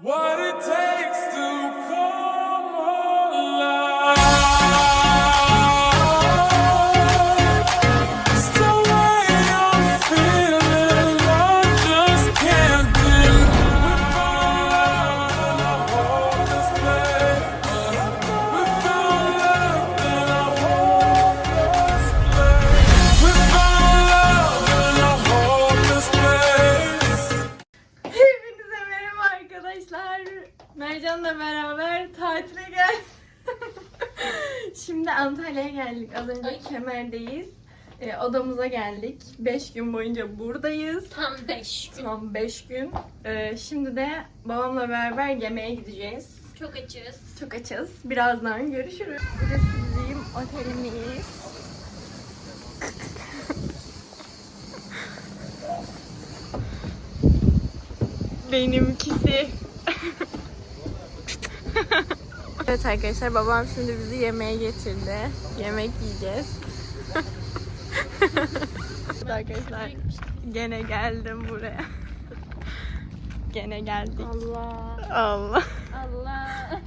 What it takes Mercan'la beraber tatile geldik. Şimdi Antalya'ya geldik. Az önce Kemer'deyiz. Ee, odamıza geldik. 5 gün boyunca buradayız. Tam 5 gün. Tam 5 gün. Ee, şimdi de babamla beraber yemeğe gideceğiz. Çok açız. Çok açız. Birazdan görüşürüz. Burası bizim otelimiz. Benimkisi. evet arkadaşlar babam şimdi bizi yemeğe getirdi. Yemek yiyeceğiz. Evet arkadaşlar gene geldim buraya. Gene geldik. Allah. Allah. Allah.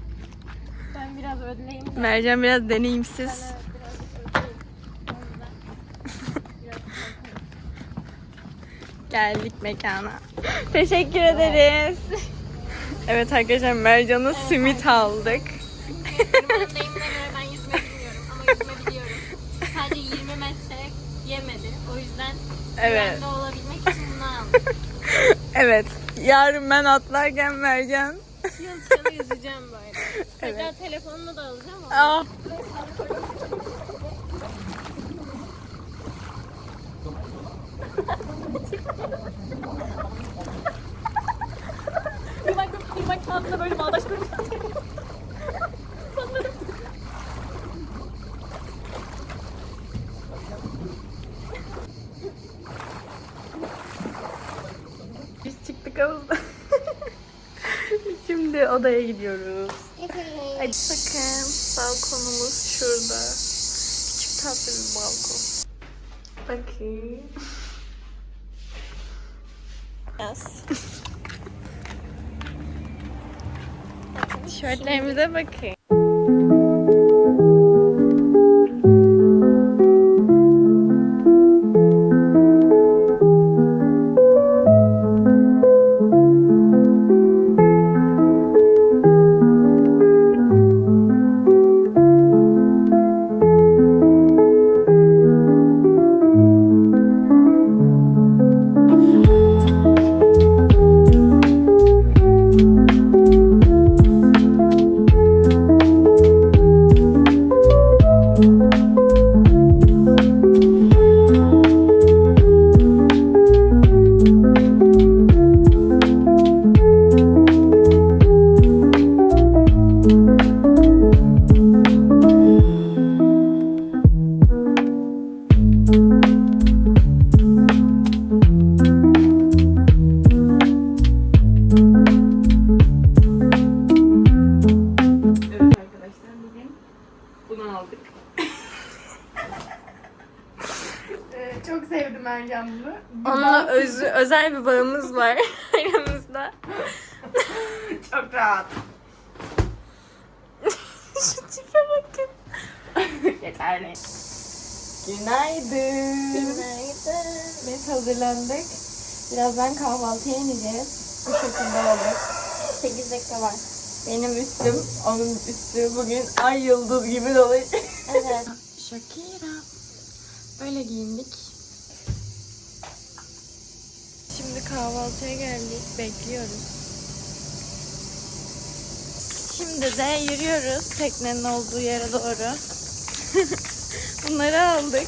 Ben biraz ödüleyim de. Mercan biraz deneyimsiz. Geldik mekana. Teşekkür ederiz. Evet arkadaşlar Mercan'a simit aldık. Benim ben yüzme bilmiyorum ama yüzme biliyorum. Sadece 20 metre yemedi. O yüzden Evet. güvende olabilmek için bunu aldım. Evet. Yarın ben atlarken Mercan. Çıl yüzeceğim böyle. Evet. telefonumu da alacağım ama. Ah. Bir altında böyle bağdaş kurmuş. Biz çıktık havuzda. Şimdi odaya gidiyoruz. Hadi bakın balkonumuz şurada. Küçük tatlı bir balkon. Bakın. Tişörtlerimize bakın. Şu tipe bakın. Yeterli. Günaydın. Günaydın. Biz hazırlandık. Birazdan kahvaltıya ineceğiz. Bu şekilde olur. 8 dakika var. Benim üstüm, onun üstü bugün ay yıldız gibi dolu. Evet. Shakira. Böyle giyindik. Şimdi kahvaltıya geldik. Bekliyoruz. Şimdi de yürüyoruz teknenin olduğu yere doğru. Bunları aldık.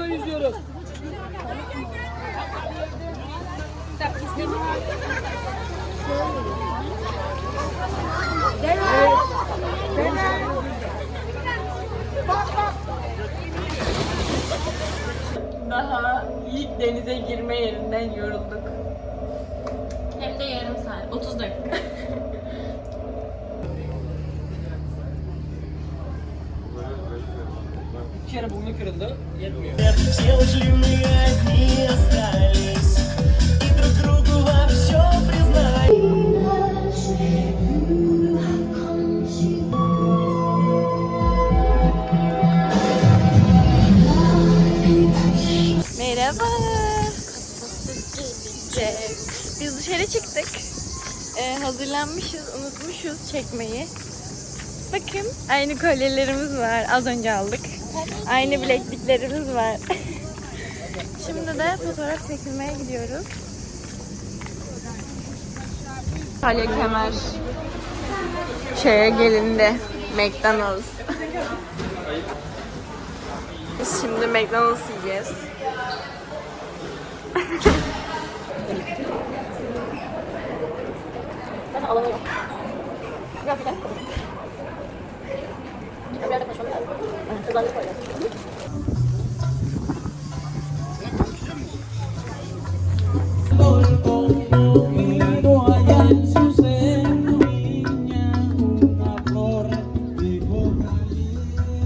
Burada yüzüyoruz. Daha ilk denize girme yerinden yorulduk. Hem de yarım saat. 30 dakika. iki kere burnu kırıldı. Yetmiyor. Merhaba. Ee, biz dışarı çıktık. Ee, hazırlanmışız, unutmuşuz çekmeyi. Bakın aynı kolyelerimiz var. Az önce aldık. Aynı bilekliklerimiz var. Şimdi de fotoğraf çekilmeye gidiyoruz. Kolye kemer. Şeye gelindi. McDonald's. Biz şimdi McDonald's yiyeceğiz. Miro allá una flor de coca.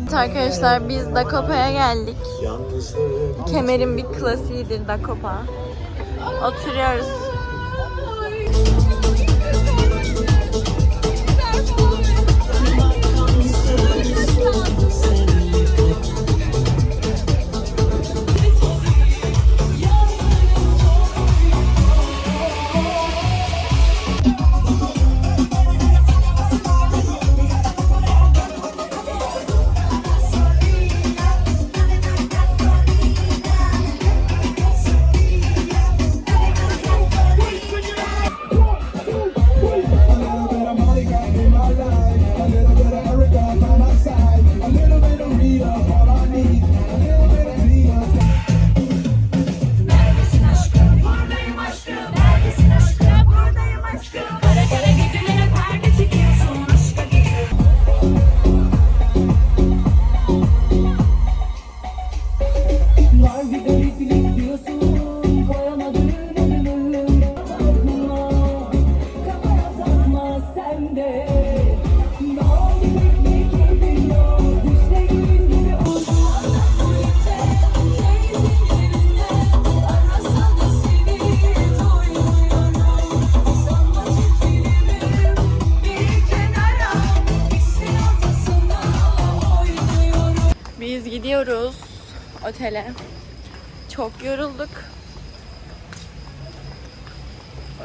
Evet arkadaşlar biz Dakopa'ya geldik. Kemer'in bir klasiğidir Dakopa. Oturuyoruz.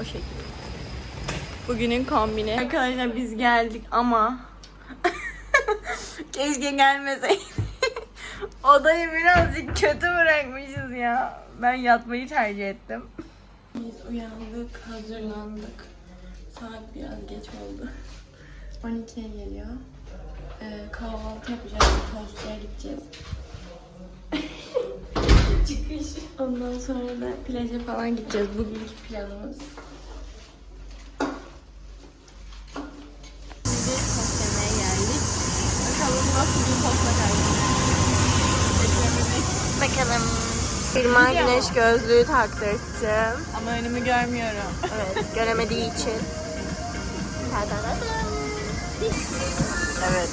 O şekilde. Bugünün kombini. Arkadaşlar biz geldik ama keşke gelmeseydik. Odayı birazcık kötü bırakmışız ya. Ben yatmayı tercih ettim. Biz uyandık, hazırlandık. Saat biraz geç oldu. 12'ye geliyor. Ee, kahvaltı yapacağız. Tostlara gideceğiz. Çıkış. Ondan sonra da plaja falan gideceğiz. Bugünkü planımız. Firma güneş gözlüğü taktırdım. Ama önümü görmüyorum. Evet, göremediği için. Evet.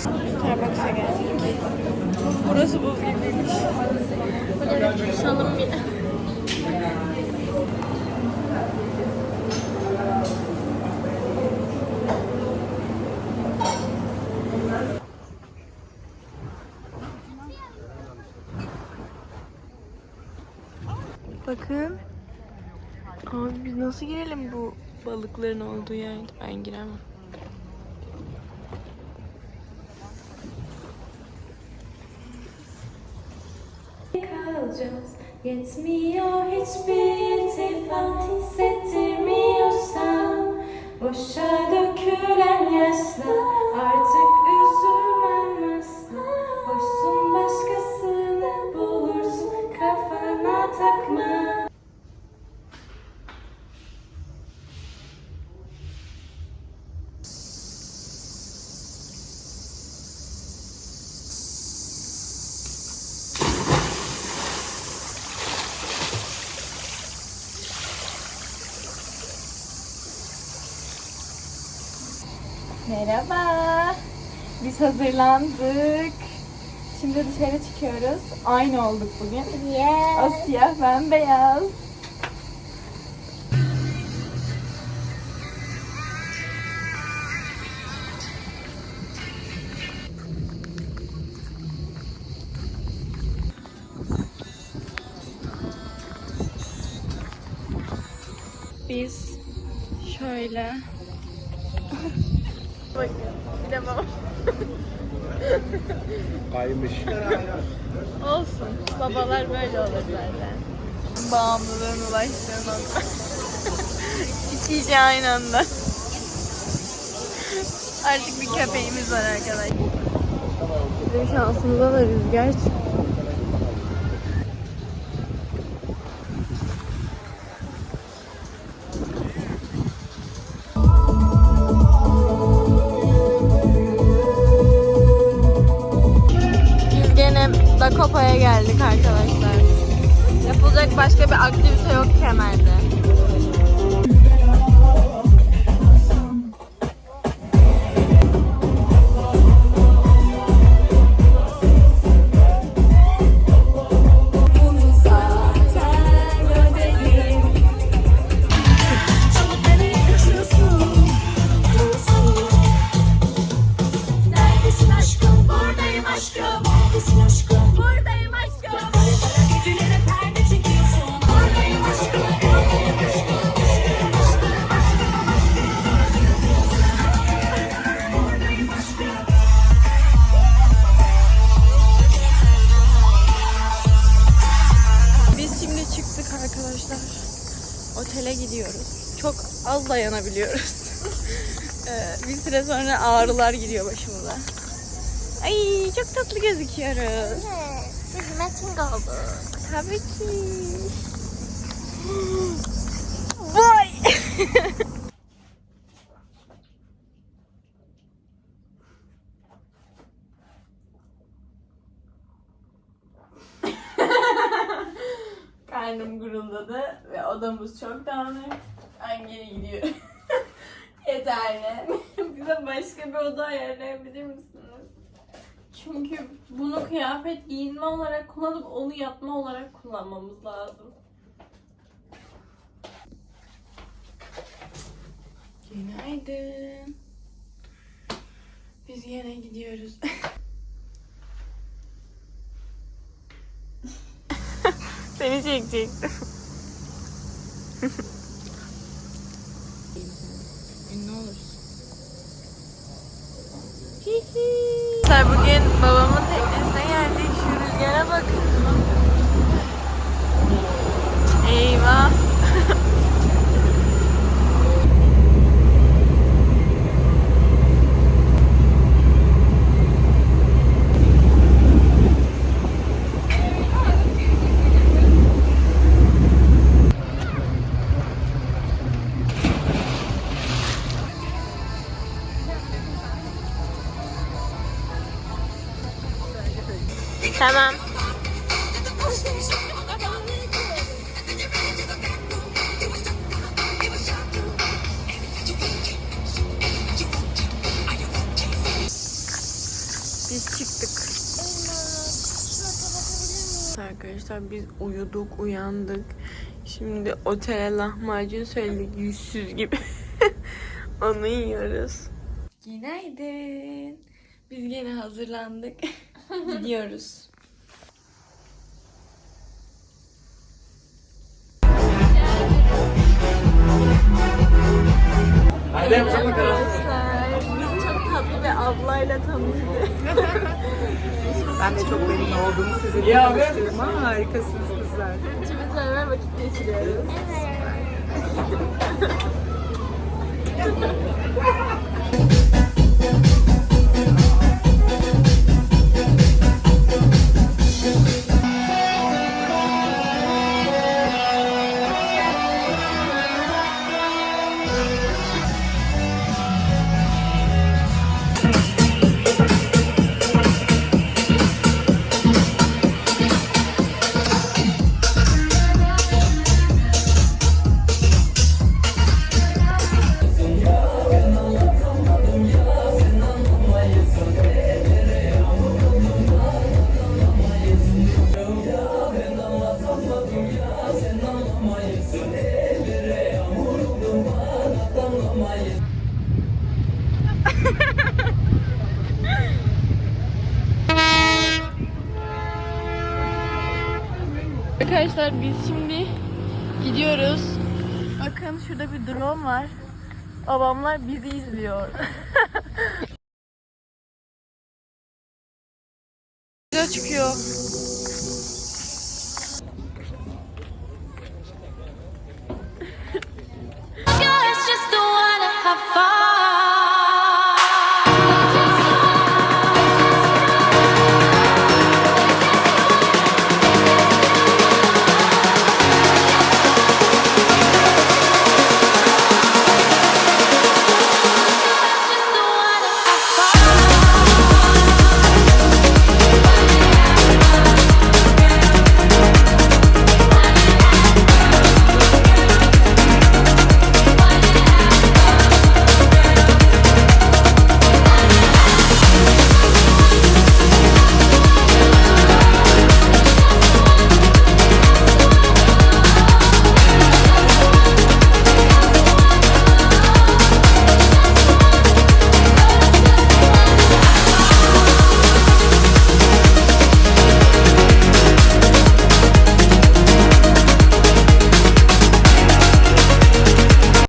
Starbucks'a geldik. Burası buz gibiymiş. Böyle bir kusalım bir. Bakın. Abi biz nasıl girelim bu balıkların olduğu yerde? Ben giremem. Yetmiyor hiçbir iltifat Merhaba. Biz hazırlandık. Şimdi dışarı çıkıyoruz. Aynı olduk bugün. Yeah. O siyah, ben beyaz. Biz şöyle De babam. Kaymış. Olsun. Babalar böyle olur zaten. Bağımlılığın ulaştığı nokta. İki işi aynı anda. Artık bir köpeğimiz var arkadaşlar. Bizim şansımıza da rüzgar çıktı. Geldik arkadaşlar. Yapılacak başka bir aktivite yok Kemer'de. Dayanabiliyoruz. Ee, bir süre sonra ağrılar giriyor başımıza. Ay çok tatlı gözüküyoruz. Biz matching olduk. Tabii ki. Vay! Karnım guruldadı ve odamız çok dağınık. Ben geri gidiyorum. Yeterli. Bize başka bir oda ayarlayabilir misiniz? Çünkü bunu kıyafet giyinme olarak kullanıp onu yatma olarak kullanmamız lazım. Günaydın. Biz yine gidiyoruz. Seni çekecektim. Bugün babamın teknesine geldik. Şu rüzgara bakın. Tamam. Biz çıktık. Arkadaşlar biz uyuduk, uyandık. Şimdi otele lahmacun söyledik yüzsüz gibi. Onu yiyoruz. Günaydın. Biz gene hazırlandık. Gidiyoruz. Arkadaşlar biz çok tatlı bir ablayla tanıştık. ben de çok memnun olduğumu sizinle tanıştırdım harikasınız kızlar. Üçümüz beraber vakit geçiriyoruz. Evet. Arkadaşlar biz şimdi gidiyoruz. Bakın şurada bir drone var. Babamlar bizi izliyor.